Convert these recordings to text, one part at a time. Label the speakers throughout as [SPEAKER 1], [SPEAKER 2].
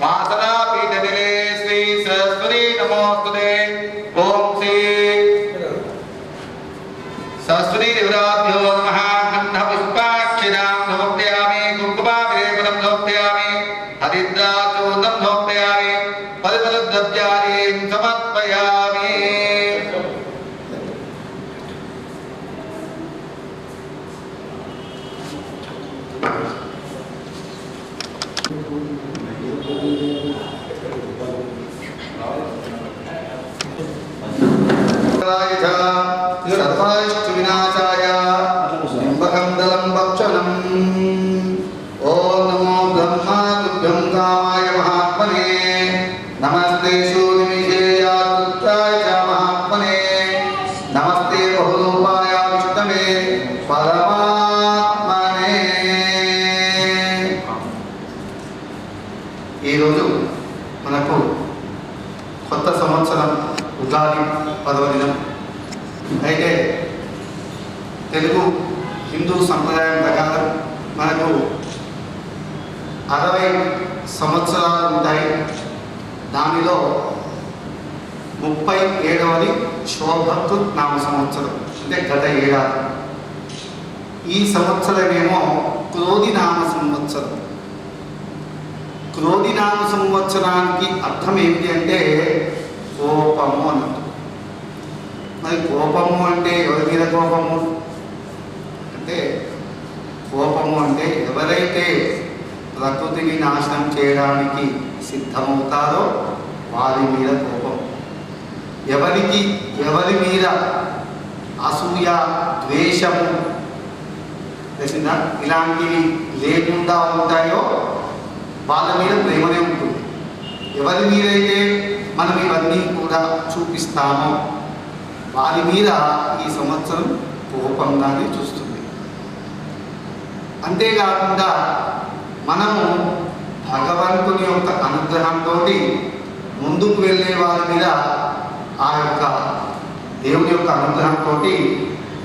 [SPEAKER 1] Mata సర్వాయిష్టు Telugu Hindu సంప్రదాయం ప్రకారం మనకు అరవై సంవత్సరాలు ఉంటాయి. దానిలో ముప్పై ఏడవది శోభత్తు నామ సంవత్సరం అంటే గత ఏడాది. ఈ సంవత్సరమేమో క్రోధి నామ సంవత్సరం. క్రోధి నామ సంవత్సరానికి అర్థం ఏంటి అంటే కోపము అన్నట్టు. మరి కోపము అంటే ఎవరి మీద కోపము? అంటే కోపము అంటే ఎవరైతే ప్రకృతిని నాశనం చేయడానికి సిద్ధమవుతారో వారి మీద కోపం. ఎవరికి ఎవరి మీద అసూయ ద్వేషము తెలిసిందా? ఇలాంటివి లేకుండా ఉంటాయో వాళ్ళ మీద ప్రేమనే ఉంటుంది. ఎవరి మీదైతే మనం ఇవన్నీ కూడా చూపిస్తామో వారి మీద ఈ సంవత్సరం కోపంగానే చూస్తుంది. అంతేకాకుండా మనము భగవంతుని యొక్క అనుగ్రహంతో ముందుకు వెళ్ళే వారి మీద ఆ యొక్క దేవుని యొక్క అనుగ్రహంతో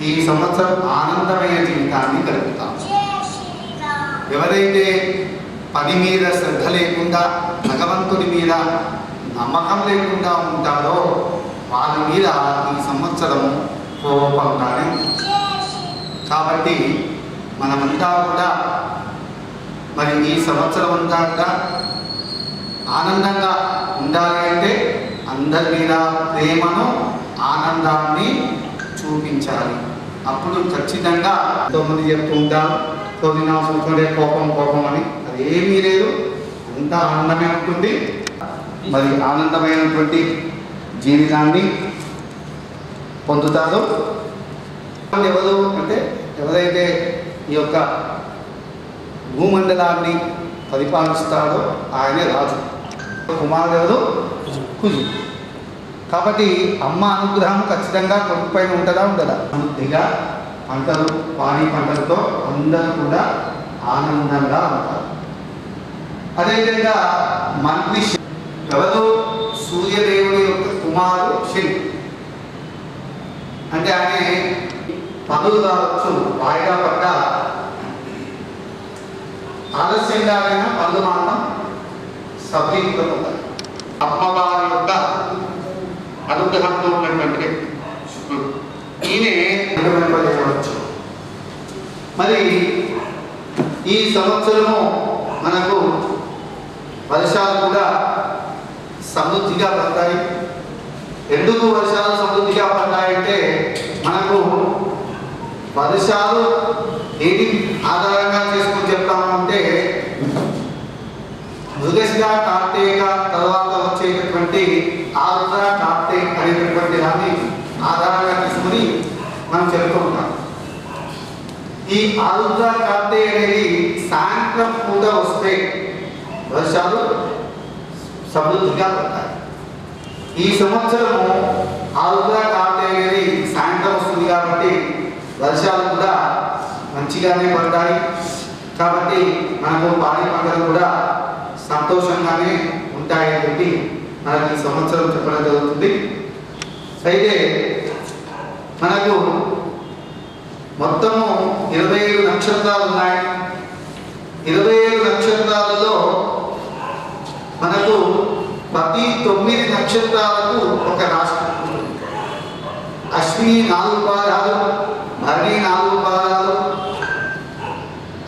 [SPEAKER 1] ఈ సంవత్సరం ఆనందమైన జీవితాన్ని గడుపుతాం. ఎవరైతే పని మీద శ్రద్ధ లేకుండా భగవంతుడి మీద నమ్మకం లేకుండా ఉంటారో వారి మీద ఈ సంవత్సరం కోపంగానే కాబట్టి మనమంతా కూడా మరి ఈ సంవత్సరం అంతా కూడా ఆనందంగా ఉండాలి అంటే అందరి మీద ప్రేమను ఆనందాన్ని చూపించాలి. అప్పుడు ఖచ్చితంగా ఎంతోమంది చెప్తుంటాం తొమ్మిది చూసుకుంటే కోపం కోపం అని. అది ఏమీ లేదు. అంత ఆనందమే ఉంటుంది. మరి ఆనందమైనటువంటి జీవితాన్ని పొందుతారు. ఎవరు అంటే ఎవరైతే ఈ యొక్క భూమండలాన్ని పరిపాలిస్తాడో ఆయనే రాజు. కుమారుడు కుజు కాబట్టి అమ్మ అనుగ్రహం ఖచ్చితంగా కొడుకు పైన ఉంటుందా ఉండదా? సమృద్ధిగా పంటలు పాడి పంటలతో అందరూ కూడా ఆనందంగా ఉంటారు. అదేవిధంగా మంత్రి ఎవరు? సూర్యదేవుని యొక్క కుమారుడు శని. అంటే ఆయన పనులు కావచ్చు వాయిదా పడ్డ. ఆలస్యంగా అయినా పనులు మాత్రం సఫలీకృతమవుతాయి. అమ్మవారి యొక్క అనుగ్రహంతో ఉన్నటువంటి ఈయనే మరి ఈ సంవత్సరము మనకు వర్షాలు కూడా సమృద్ధిగా పడతాయి. ఎందుకు వర్షాలు సమృద్ధిగా పడ్డాయంటే మనకు వర్షాలు దేని ఆధారంగా చేసుకుని చెప్తాము అంటే మృగశిర కార్తీక తర్వాత వచ్చేటటువంటి ఆరుద్ర కార్తీక అనేటటువంటి దాన్ని ఆధారంగా తీసుకుని మనం చెప్తూ ఉంటాం. ఈ ఆరుద్ర కార్తీక అనేది సాయంత్రం పూట వస్తే వర్షాలు సమృద్ధిగా ఉంటాయి ఈ సంవత్సరము ఆరుద్ర కార్తీక్ అనేది సాయంత్రం వస్తుంది కాబట్టి వర్షాలు కూడా మంచిగానే పడతాయి కాబట్టి మనకు పాడి పంటలు కూడా సంతోషంగానే ఉంటాయని చెప్పి మనకి ఈ సంవత్సరం చెప్పడం జరుగుతుంది. అయితే మనకు మొత్తము ఇరవై ఏడు నక్షత్రాలు ఉన్నాయి. ఇరవై ఏడు నక్షత్రాలలో మనకు ప్రతి తొమ్మిది నక్షత్రాలకు ఒక రాష్ట్రం అశ్విని నాలుగు పాదాలు భరణి నాలుగు పాదాలు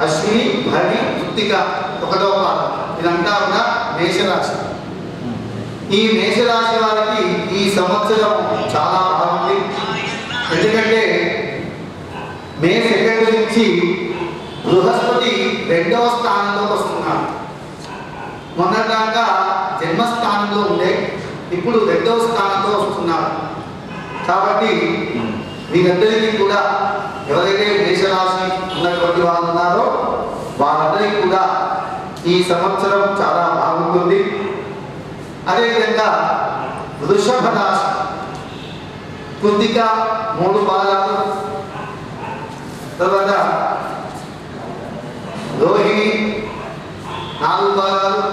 [SPEAKER 1] అశ్విని భరణి కృత్తిక ఒకటో పాదం ఇదంతా కూడా మేషరాశి. ఈ మేషరాశి వారికి ఈ సంవత్సరం చాలా బాగుంది. ఎందుకంటే మే సెకండ్ నుంచి బృహస్పతి రెండవ స్థానంలోకి వస్తున్నాడు మొన్నదాకా జన్మస్థానంలో ఉండే ఇప్పుడు రెండవ స్థానంలో వస్తున్నాడు కాబట్టి మీకందరికీ కూడా ఎవరైతే మేషరాశి ఉన్నటువంటి వాళ్ళు ఉన్నారో వారందరికీ కూడా ఈ సంవత్సరం చాలా బాగుంటుంది. అదేవిధంగా వృషభ రాశి కృతిక మూడు పాదాలు తర్వాత రోహిణి నాలుగు పాదాలు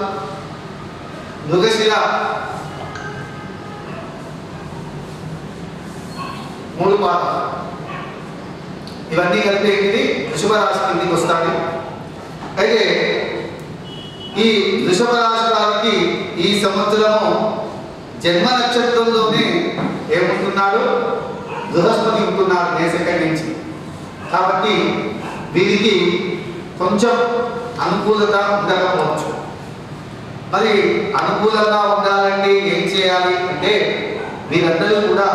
[SPEAKER 1] మృగశిర మూడు పాదాలు ఇవన్నీ కలిపి ఏంటిది? వృషభ రాశి కిందికి వస్తాయి. అయితే ఈ వృషభ రాశి వారికి ఈ సంవత్సరము జన్మ నక్షత్రంలోనే ఏముంటున్నాడు? బృహస్పతి ఉంటున్నాడు దేశకం నుంచి. కాబట్టి వీరికి కొంచెం అనుకూలత ఉండకపోవచ్చు. మరి అనుకూలంగా ఉండాలంటే ఏం చేయాలి అంటే వీరందరూ కూడా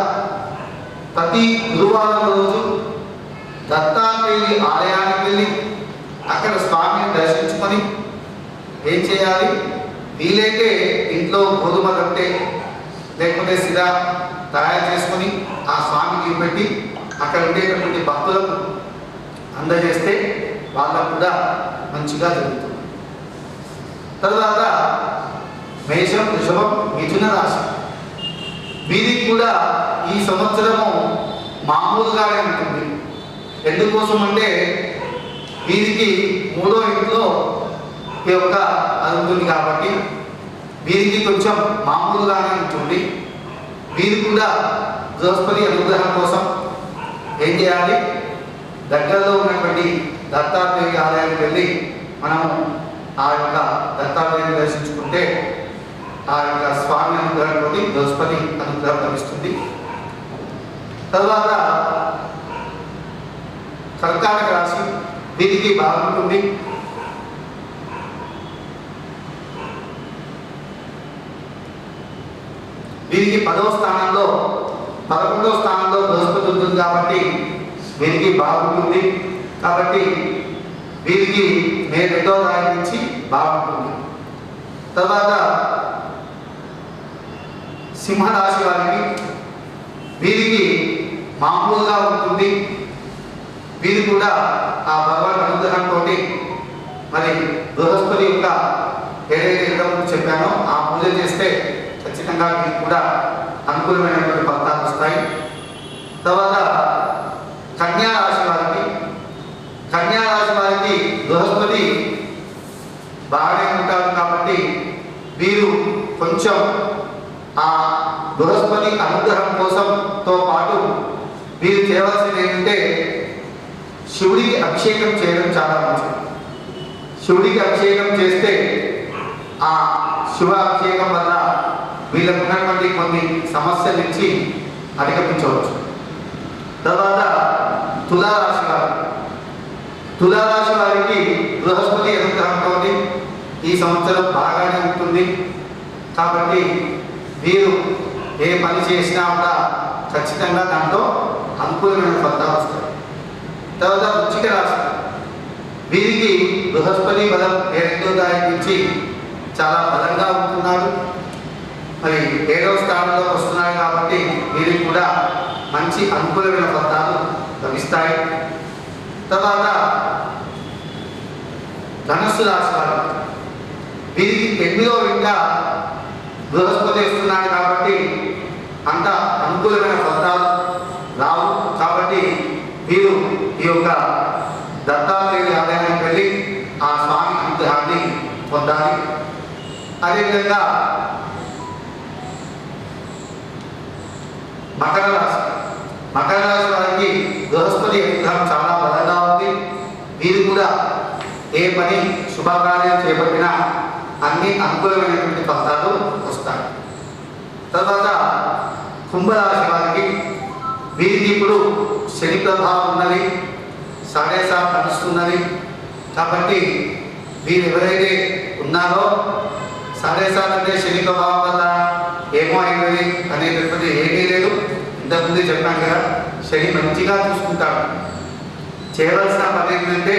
[SPEAKER 1] ప్రతి గురువారం రోజు దత్తాపేలి ఆలయానికి వెళ్ళి అక్కడ స్వామిని దర్శించుకొని ఏం చేయాలి? వీలైతే ఇంట్లో గోధుమ రొట్టె లేకపోతే సిరా తయారు చేసుకొని ఆ స్వామికి పెట్టి అక్కడ ఉండేటటువంటి భక్తులకు అందజేస్తే వాళ్ళకు కూడా మంచిగా జరుగుతుంది. తర్వాత మేషం వృషభం మిథున రాశి. వీరికి కూడా ఈ సంవత్సరము మామూలుగానే ఉంటుంది. ఎందుకోసం అంటే వీరికి మూడో ఇంట్లో ఈ యొక్క అది ఉంటుంది కాబట్టి వీరికి కొంచెం మామూలుగానే ఉంటుంది. వీరు కూడా బృహస్పతి అనుగ్రహం కోసం ఏం చేయాలి? దగ్గరలో ఉన్నటువంటి దత్తాత్రేయ ఆలయానికి వెళ్ళి మనము ఆ యొక్క దత్తాత్రేయుని దర్శించుకుంటే ఆ యొక్క స్వామి అనుగ్రహంలోని బృహస్పతి అనుగ్రహం లభిస్తుంది. తర్వాత కర్కాటక రాశి వీరికి బాగుంటుంది వీరికి పదవ స్థానంలో పదకొండవ స్థానంలో బృహస్పతి ఉంటుంది కాబట్టి వీరికి బాగుంటుంది కాబట్టి వీరికి మే రెండవ రాయి నుంచి బాగుంటుంది తర్వాత సింహరాశి వారికి వీరికి మామూలుగా ఉంటుంది. వీరు కూడా ఆ భగవాన్ అనుగ్రహంతో మరి బృహస్పతి యొక్క ఏదైతే ఇంతకుముందు చెప్పానో. ఆ పూజ చేస్తే ఖచ్చితంగా మీకు కూడా అనుకూలమైనటువంటి ఫలితాలు వస్తాయి. తర్వాత కన్యా రాశి వారికి కన్యా రాశి వారికి బృహస్పతి బాగానే ఉంటారు కాబట్టి వీరు కొంచెం ఆ బృహస్పతి అనుగ్రహం కోసంతో పాటు వీరు చేయవలసింది ఏంటంటే శివుడికి అభిషేకం చేయడం చాలా మంచిది. శివుడికి అభిషేకం చేస్తే ఆ శివ అభిషేకం వల్ల వీళ్ళకు ఉన్నటువంటి కొన్ని సమస్యల నుంచి అధిగమించవచ్చు. తర్వాత తులారాశి వారు. తులారాశి వారికి బృహస్పతి అనుగ్రహంతో ఈ సంవత్సరం బాగానే ఉంటుంది. కాబట్టి మీరు ఏ పని చేసినా కూడా ఖచ్చితంగా దాంట్లో అనుకూలమైన ఫలితాలు వస్తాయి. తర్వాత వృచ్చిక రాశి వీరికి బృహస్పతి బలం ఏడో తారీఖు నుంచి చాలా బలంగా ఉంటున్నారు. మరి ఏడవ స్థానంలో వస్తున్నారు కాబట్టి వీరికి కూడా మంచి అనుకూలమైన ఫలితాలు లభిస్తాయి. తర్వాత ధనస్సు రాశి వారు. బృహస్పతి ఇస్తున్నాడు కాబట్టి అంత అనుకూలమైన ఫలితాలు రావు. కాబట్టి మీరు ఈ యొక్క దత్తాత్రేయ ఆలయానికి వెళ్ళి ఆ స్వామి అనుగ్రహాన్ని పొందాలి. అదేవిధంగా మకర రాశి. మకర రాశి వారికి బృహస్పతి అనుగ్రహం చాలా బలంగా ఉంది. మీరు కూడా ఏ పని శుభకార్యం చేపట్టినా అన్ని అనుకూలమైనటువంటి ఫలితాలు వస్తాయి. తర్వాత కుంభరాశి వారికి వీరికి ఇప్పుడు శని ప్రభావం ఉన్నది సడేసా నడుస్తున్నది కాబట్టి వీరు ఎవరైతే ఉన్నారో సాడేసా అంటే శని ప్రభావం వల్ల ఏమో అయినది అనేటటువంటి ఏమీ లేదు. ఇంతకుముందు చెప్పాను కదా శని మంచిగా చూసుకుంటాడు. చేయవలసిన పని ఏంటంటే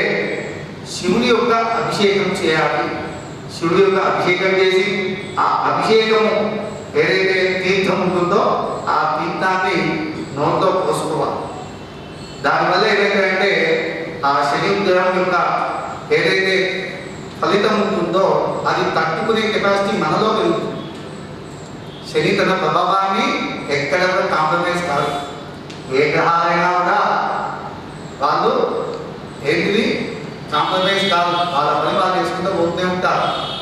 [SPEAKER 1] శివుని యొక్క అభిషేకం చేయాలి. శివుడి యొక్క అభిషేకం చేసి ఆ అభిషేకము ఏదైతే తీర్థం ఉంటుందో ఆ తీర్థాన్ని నోట్లో పోసుకోవాలి. దానివల్ల ఏదైతే ఆ శని గ్రహం యొక్క ఏదైతే ఫలితం ఉంటుందో అది తట్టుకునే కెపాసిటీ మనలో పెరుగుతుంది. శని తన ప్రభావాన్ని ఎక్కడ కూడా కాంప్రమైజ్ కాదు. ఏ గ్రహాలైనా కూడా వాళ్ళు ఏంటిది? కాంప్రమైజ్ కాదు. వాళ్ళ పని వాళ్ళు చేసుకుంటూ పోతూనే ఉంటారు.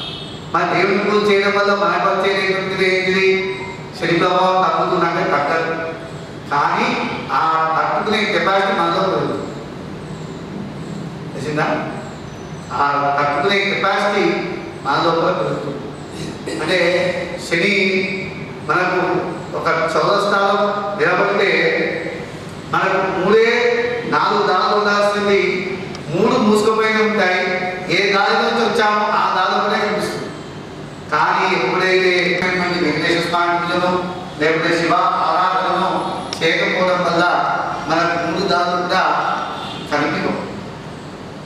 [SPEAKER 1] మన దేవుని పూజ చేయడం వల్ల మనకు చేయలేదు ఏంటిది? శని ప్రభావం తగ్గుతుందంటే తగ్గదు. కానీ ఆ తట్టుకునే కెపాసిటీ మనలో పెరుగుతుంది. తెలిసిందా? ఆ తట్టుకునే కెపాసిటీ మన లోపల పెరుగుతుంది. అంటే శని మనకు ఒక చౌరస్తాలో నిలబడితే మనకు మూడే నాలుగు దారులు ఉండాల్సింది మూడు మూసుకుపోయి ఉంటాయి. ఏ దారిలోంచి వచ్చామో ఆ దారిలోనే కనిపిస్తుంది. కానీ ఎప్పుడైతే వెంకటేశ్వర స్వామి పూజను లేకపోతే శివ ఆరాధనను చేయకపోవడం వల్ల మనకు మూడు దారులు కూడా కనిపించవు.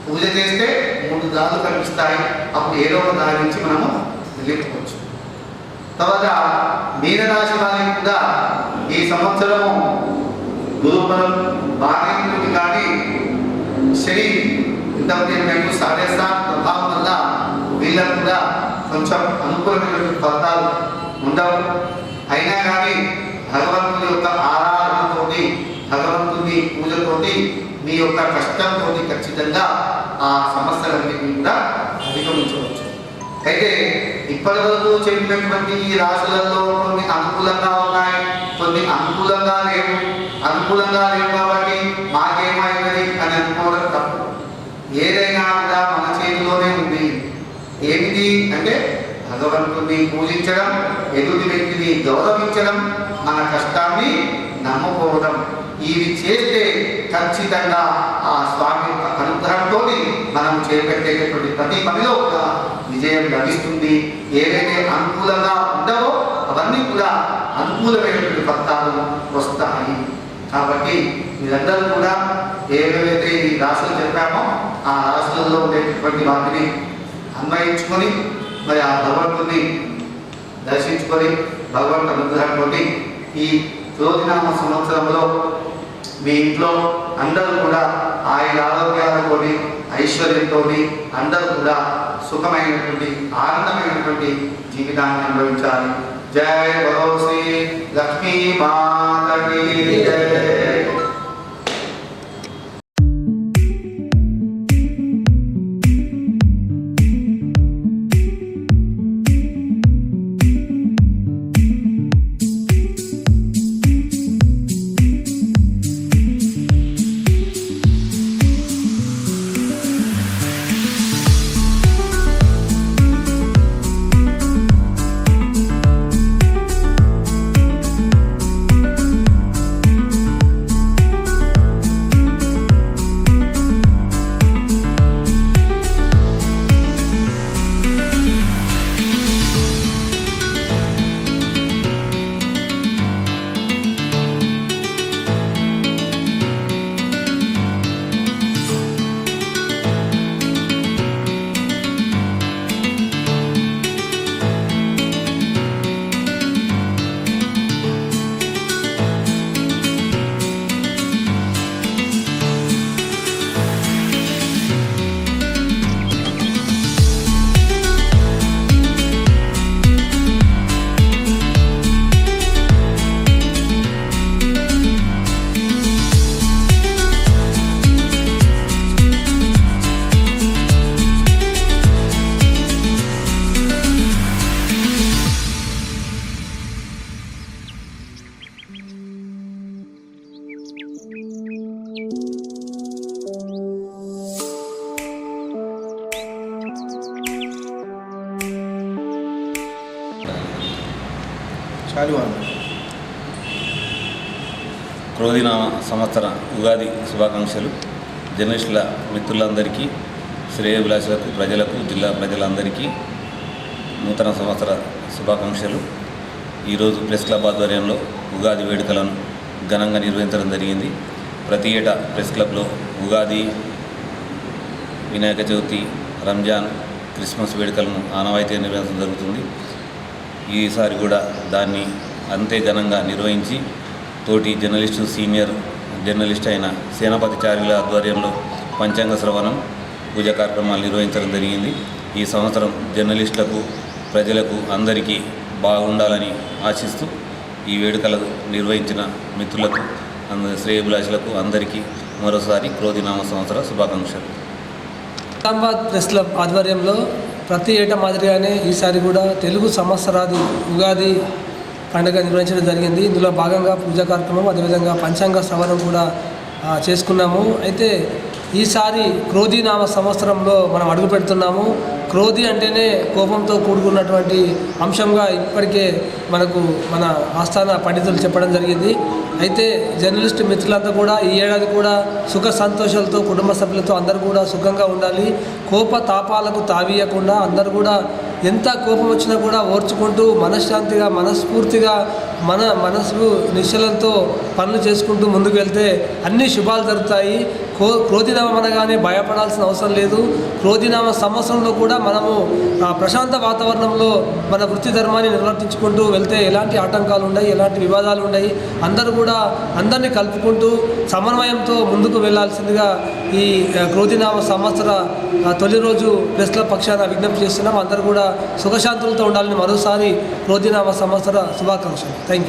[SPEAKER 1] పూజ చేస్తే మూడు దారులు కనిపిస్తాయి. అప్పుడు ఏదో ఒక దారి నుంచి మనము వెళ్ళిపోవచ్చు. తర్వాత మీనరాశి వారికి కూడా ఈ సంవత్సరము గురుబలం బాగా ఉంటుంది. కానీ శని ఇంతకు మేము సాడేస్తా ప్రభావం వల్ల వీళ్ళకు కూడా కొంచెం అనుకూలమైన ఫలితాలు ఉండవు. అయినా కానీ భగవంతుని యొక్క ఆరాధనతోటి భగవంతుని పూజతోటి మీ యొక్క కష్టంతో ఖచ్చితంగా ఆ సమస్యలన్నింటినీ కూడా అధిగమించవచ్చు. అయితే ఇప్పటి వరకు చెప్పినటువంటి ఈ రాశులలో కొన్ని అనుకూలంగా ఉన్నాయి కొన్ని అనుకూలంగా లేవు. అనుకూలంగా లేవు కాబట్టి మాకేమైనది అని అనుకోవడం తప్పు. ఏదైనా కూడా మన చేతిలోనే ఉంది. ఏమిటి అంటే భగవంతుని పూజించడం ఎదుటి వ్యక్తిని గౌరవించడం మన కష్టాన్ని నమ్ముకోవడం. ఇవి చేస్తే ఖచ్చితంగా ఆ స్వామి అనుగ్రహంతో మనం చేపట్టేటటువంటి ప్రతి పనిలో ఒక విజయం లభిస్తుంది. ఏవైతే అనుకూలంగా ఉండవో అవన్నీ కూడా అనుకూలమైనటువంటి ఫలితాలు వస్తాయి. కాబట్టి మీరందరూ కూడా ఏవైతే ఈ రాశులు చెప్పామో ఆ రాశులలో ఉండేటువంటి వాటిని అన్వయించుకొని మరి ఆ భగవంతుని దర్శించుకొని భగవంతు అనుగ్రహంతో ఈ జ్యోతినామ సంవత్సరంలో మీ ఇంట్లో అందరూ కూడా ఆయన ఆరోగ్యాలతో ఐశ్వర్యంతో అందరూ కూడా సుఖమైనటువంటి ఆనందమైనటువంటి జీవితాన్ని అనుభవించాలి. जय बोलो श्री लक्ष्मी माता की जय।
[SPEAKER 2] కానివ్వండి
[SPEAKER 3] క్రోధినామ సంవత్సర ఉగాది శుభాకాంక్షలు. జర్నలిస్టుల మిత్రులందరికీ శ్రేయభిలాషులకు ప్రజలకు జిల్లా ప్రజలందరికీ నూతన సంవత్సర శుభాకాంక్షలు. ఈరోజు ప్రెస్ క్లబ్ ఆధ్వర్యంలో ఉగాది వేడుకలను ఘనంగా నిర్వహించడం జరిగింది. ప్రతి ఏటా ప్రెస్ క్లబ్లో ఉగాది వినాయక చవితి రంజాన్ క్రిస్మస్ వేడుకలను ఆనవాయితీగా నిర్వహించడం జరుగుతుంది. ఈసారి కూడా దాన్ని అంతే ఘనంగా నిర్వహించి తోటి జర్నలిస్టు సీనియర్ జర్నలిస్ట్ అయిన సేనాపతి చార్యుల ఆధ్వర్యంలో పంచాంగ శ్రవణం పూజా కార్యక్రమాలు నిర్వహించడం జరిగింది. ఈ సంవత్సరం జర్నలిస్టులకు ప్రజలకు అందరికీ బాగుండాలని ఆశిస్తూ ఈ వేడుకలకు నిర్వహించిన మిత్రులకు అంద- శ్రేయభిలాషులకు అందరికీ మరోసారి క్రోధినామ సంవత్సర శుభాకాంక్షలు.
[SPEAKER 4] ప్రెస్ క్లబ్ ఆధ్వర్యంలో ప్రతి ఏటా మాదిరిగానే ఈసారి కూడా తెలుగు సంవత్సరాది ఉగాది పండుగ నిర్వహించడం జరిగింది. ఇందులో భాగంగా పూజా కార్యక్రమం అదేవిధంగా పంచాంగ శ్రవణం కూడా చేసుకున్నాము. అయితే ఈసారి క్రోధీనామ సంవత్సరంలో మనం అడుగు పెడుతున్నాము క్రోధి అంటేనే కోపంతో కూడుకున్నటువంటి అంశంగా ఇప్పటికే మనకు మన ఆస్థాన పండితులు చెప్పడం జరిగింది. అయితే జర్నలిస్ట్ మిత్రులంతా కూడా ఈ ఏడాది కూడా సుఖ సంతోషాలతో కుటుంబ సభ్యులతో అందరూ కూడా సుఖంగా ఉండాలి. కోప తాపాలకు తావీయకుండా అందరూ కూడా ఎంత కోపం వచ్చినా కూడా ఓర్చుకుంటూ మనశ్శాంతిగా మనస్ఫూర్తిగా మన మనసు నిశ్చలంతో పనులు చేసుకుంటూ ముందుకు వెళ్తే అన్ని శుభాలు జరుగుతాయి. క్రో క్రోధినామం అనగానే భయపడాల్సిన అవసరం లేదు. క్రోధినామ సంవత్సరంలో కూడా మనము ప్రశాంత వాతావరణంలో మన వృత్తి ధర్మాన్ని నిర్వర్తించుకుంటూ వెళ్తే ఎలాంటి ఆటంకాలు ఉన్నాయి ఎలాంటి వివాదాలు ఉన్నాయి అందరూ కూడా అందరినీ కలుపుకుంటూ సమన్వయంతో ముందుకు వెళ్ళాల్సిందిగా ఈ క్రోధినామ సంవత్సర తొలి రోజు ప్రెస్ల పక్షాన విజ్ఞప్తి చేస్తున్నాం. అందరూ కూడా సుఖశాంతులతో ఉండాలని మరోసారి క్రోధినామ సంవత్సర శుభాకాంక్షలు. Thank you.